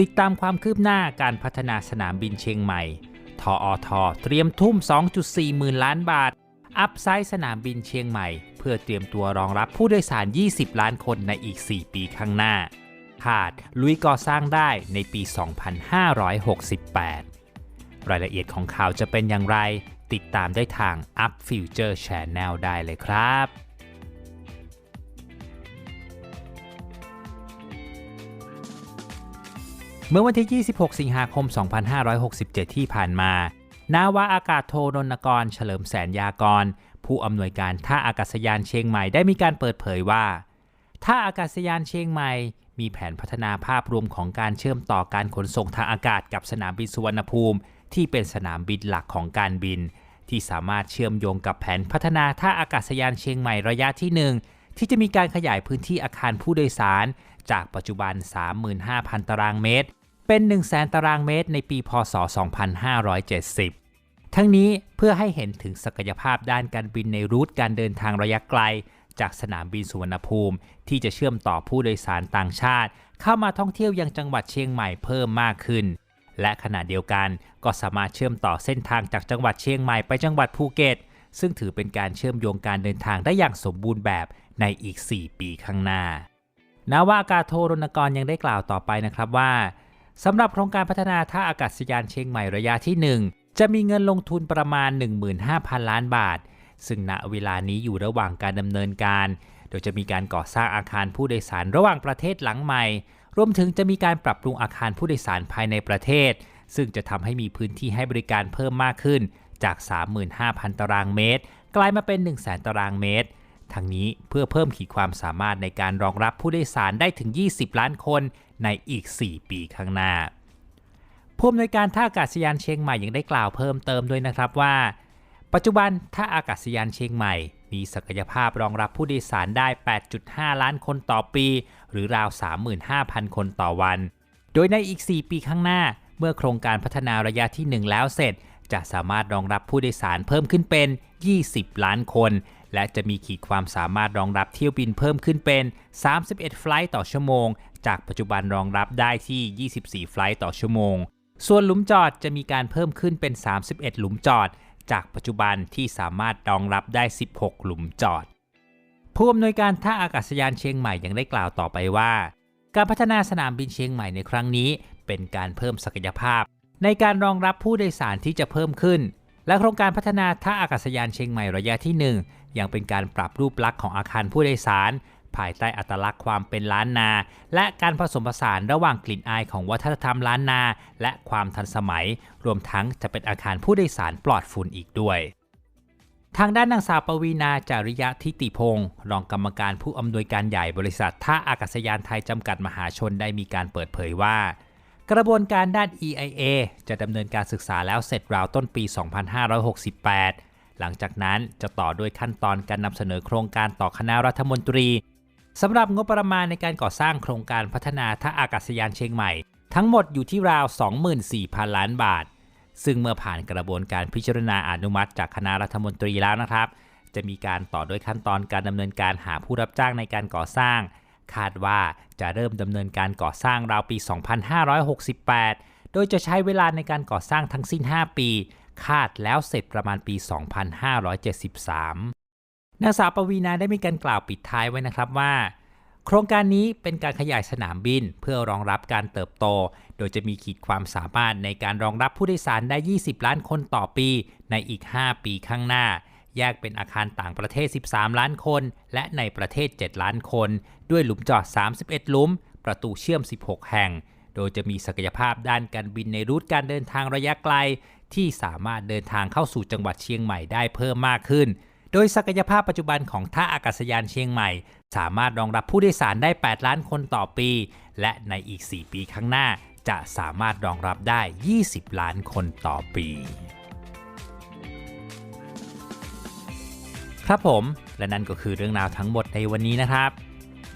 ติดตามความคืบหน้าการพัฒนาสนามบินเชียงใหม่ ทออทเตรียมทุ่ม 2.4 หมื่นล้านบาท อัพไซด์สนามบินเชียงใหม่ เพื่อเตรียมตัวรองรับผู้โดยสาร 20 ล้านคนในอีก 4 ปีข้างหน้า ขาดลุยก่อสร้างได้ในปี 2568 รายละเอียดของข่าวจะเป็นอย่างไร ติดตามได้ทาง Up Future Channel ได้เลยครับ เมื่อวันที่ 26 สิงหาคม 2567 ที่ผ่านมา นาวาอากาศโทรณกร เฉลิมแสนยากร ผู้อำนวยการท่าอากาศยานเชียงใหม่ได้มีการเปิดเผยว่า ท่าอากาศยานเชียงใหม่ มีแผนพัฒนาภาพรวมของการเชื่อมต่อการขนส่งทางอากาศกับสนามบินสุวรรณภูมิ ที่เป็นสนามบินหลักของการบิน ที่สามารถเชื่อมโยงกับแผนพัฒนาท่าอากาศยานเชียงใหม่ระยะที่ 1ที่จะมีการขยายพื้นที่อาคารผู้โดยสาร จากปัจจุบัน 35,000 ตารางเมตร เป็น 100,000ตารางเมตรในปีพศ 2570 ทั้งนี้เพื่อให้เห็นถึงศักยภาพด้านการบินในรูทการเดินทางระยะไกล จากสนามบินสุวรรณภูมิ ที่จะเชื่อมต่อผู้โดยสารต่างชาติ เข้ามาท่องเที่ยวยังจังหวัดเชียงใหม่เพิ่มมากขึ้น และขณะเดียวกันก็สามารถเชื่อมต่อเส้นทางจากจังหวัดเชียงใหม่ไปจังหวัดภูเก็ต ซึ่งถือเป็นการเชื่อมโยงการเดินทางได้อย่างสมบูรณ์แบบในอีก 4 ปีข้างหน้า นาวากาโทรณกรยังได้กล่าวต่อไปนะครับว่า สำหรับโครงการพัฒนาท่าอากาศยานเชียงใหม่ระยะที่ 1 จะมีเงินลงทุนประมาณ 15,000 ล้านบาท ซึ่งณเวลานี้อยู่ระหว่างการดำเนินการ โดยจะมีการก่อสร้างอาคารผู้โดยสารระหว่างประเทศหลังใหม่ รวมถึงจะมีการปรับปรุงอาคารผู้โดยสารภายในประเทศ ซึ่งจะทำให้มีพื้นที่ให้บริการเพิ่มมากขึ้นจาก 35,000 ตารางเมตร กลายมาเป็น 100,000 ตารางเมตร ทั้งนี้เพื่อเพิ่มขีดความสามารถในการรองรับผู้โดยสารได้ถึง 20 ล้านคนในอีก 4 ปีข้างหน้าผู้อำนวยการท่าอากาศยานเชียงใหม่ยังได้กล่าวเพิ่มเติมด้วยนะครับว่า ปัจจุบันท่าอากาศยานเชียงใหม่ มีศักยภาพรองรับผู้โดยสารได้ 8.5 ล้านคนต่อปี หรือราว 35,000 คนต่อวัน โดยในอีก 4 ปีข้างหน้า เมื่อโครงการพัฒนาระยะที่ 1 แล้วเสร็จ จะสามารถรองรับผู้โดยสารเพิ่มขึ้นเป็น 20 ล้านคน และจะมีขีดความสามารถรองรับเที่ยวบินเพิ่มขึ้นเป็น 31 ไฟล์ต่อชั่วโมง จากปัจจุบันรองรับได้ที่ 24 ไฟล์ต่อชั่วโมง ส่วนหลุมจอดจะมีการเพิ่มขึ้นเป็น 31 หลุมจอด จากปัจจุบันที่สามารถรองรับได้ 16 หลุมจอด ผู้อำนวยการท่าอากาศยานเชียงใหม่ยังได้กล่าวต่อไปว่า การพัฒนาสนามบินเชียงใหม่ในครั้งนี้ เป็นการเพิ่มศักยภาพ ในการรองรับผู้โดยสารที่จะเพิ่มขึ้น และโครงการพัฒนาท่าอากาศยานเชียงใหม่ระยะที่ 1 ยังเป็นการปรับรูปลักษณ์ของอาคารผู้โดยสาร ภายใต้อัตลักษณ์ความเป็นล้านนา และการผสมผสานระหว่างกลิ่นอายของวัฒนธรรมล้านนา และความทันสมัย รวมทั้งจะเป็นอาคารผู้โดยสารปลอดฝุ่นอีกด้วยทางด้านนางสาวปวีนาจาริยะทิติพงศ์รองกรรมการผู้อำนวยการใหญ่บริษัทท่าอากาศยานไทยจำกัดมหาชนได้มีการเปิดเผยว่า กระบวนการด้าน EIA จะดำเนินการศึกษาแล้วเสร็จราวต้นปี 2568 หลังจากนั้นจะต่อด้วยขั้นตอนการนำเสนอโครงการต่อคณะรัฐมนตรีสำหรับงบประมาณในการก่อสร้างโครงการพัฒนาท่าอากาศยานเชียงใหม่ ทั้งหมดอยู่ที่ราว 24,000 ล้านบาท ซึ่งเมื่อผ่านกระบวนการพิจารณาอนุมัติจากคณะรัฐมนตรีแล้วนะครับ จะมีการต่อด้วยขั้นตอนการดำเนินการหาผู้รับจ้างในการก่อสร้าง คาดว่าจะเริ่มดำเนินการก่อสร้างราวปี 2568 โดยจะใช้เวลาในการก่อสร้างทั้งสิ้น 5 ปี คาดแล้วเสร็จประมาณปี 2573 นางสาวปวีนาได้มีการกล่าวปิดท้ายไว้นะครับว่า โครงการนี้เป็นการขยายสนามบินเพื่อรองรับการเติบโต โดยจะมีขีดความสามารถในการรองรับผู้โดยสารได้ 20 ล้านคนต่อปีในอีก 5 ปีข้างหน้า แยกเป็นอาคารต่างประเทศ 13 ล้านคน และในประเทศ 7 ล้านคน ด้วยหลุมจอด 31 หลุม ประตูเชื่อม 16 แห่ง โดยจะมีศักยภาพด้านการบินในรูทการเดินทางระยะไกล ที่สามารถเดินทางเข้าสู่จังหวัดเชียงใหม่ได้เพิ่มมากขึ้น โดยศักยภาพปัจจุบันของท่าอากาศยานเชียงใหม่ สามารถรองรับผู้โดยสารได้ 8 ล้านคนต่อปี และในอีก 4 ปีข้างหน้า จะสามารถรองรับได้ 20 ล้านคนต่อปี ครับผม และนั่นก็คือเรื่องราวทั้งหมดในวันนี้นะครับ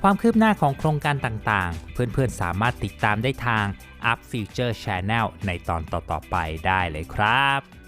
ความคืบหน้าของโครงการต่างๆ เพื่อนๆสามารถติดตามได้ทาง Up Future Channel ในตอนต่อๆไปได้เลยครับ